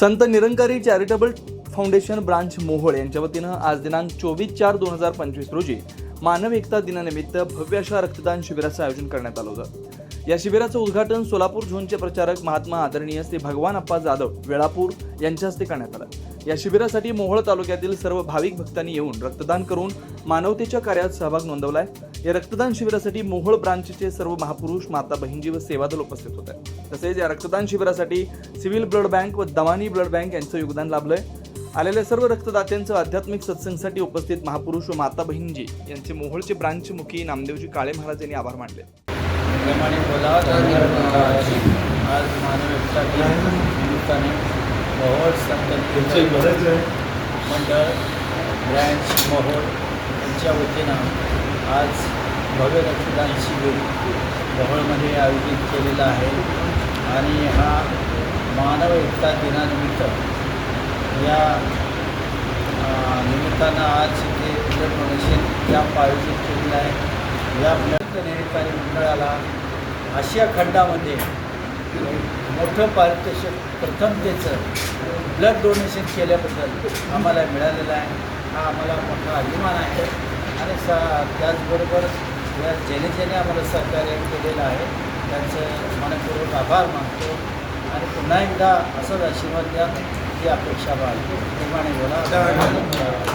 Sant Nirankari charitable foundation branch Mohol यांच्या वतीनं आज दिनांक चोवीस चार दोन हजार पंचवीस रोजी मानव एकता दिनानिमित्त भव्य अशा रक्तदान शिबिराचं आयोजन करण्यात आलं होतं. या शिबिराचं उद्घाटन सोलापूर झोनचे प्रचारक महात्मा आदरणीय श्री भगवान अप्पा जाधव वेळापूर यांच्या हस्ते करण्यात आलं. या शिबिरासाठी मोहोळ तालुक्यातील सर्व भाविक भक्तांनी येऊन रक्तदान करून मानवतेच्या कार्यात सहभाग नोंदवलाय. या रक्तदान शिबिरासाठी मोहोळ ब्रांचचे सर्व महापुरुष माता बहिणजी व सेवादल उपस्थित होते. तसेच या रक्तदान शिबिरासाठी सिव्हिल ब्लड बँक व दवानी ब्लड बँक यांचं योगदान लाभलंय. आलेल्या सर्व रक्तदात्यांचं आध्यात्मिक सत्संगसाठी उपस्थित महापुरुष व माता बहिणजी यांचे मोहोळचे ब्रांच मुखी नामदेवजी काळे महाराज यांनी आभार मानले. प्रमाणे बोला आज मानव एकता दिन. निमित्ताने मोहोळ संत मंडळ ब्रँच मोहोळ यांच्या वतीनं आज भव्य रक्तदान शिबिर मोहोळमध्ये आयोजित केलेलं आहे. आणि हा मानव एकता दिनानिमित्त या निमित्तानं आज इथे ब्लड डोनेशन कॅम्प आयोजित केलेला आहे. या ब्लड निमित्ताने मंडळाला आशिया खंडामध्ये मोठं पारितोषिक प्रथमतेचं ब्लड डोनेशन केल्याबद्दल आम्हाला मिळालेलं आहे. हा आम्हाला मोठा अभिमान आहे. आणि सा त्याचबरोबर या ज्याने ज्याने आम्हाला सहकार्य केलेलं आहे त्यांचं मनपूर्वक आभार मानतो. आणि पुन्हा एकदा असंच आशीर्वाद द्या ही अपेक्षा बाळगतो. निर्माण बोला.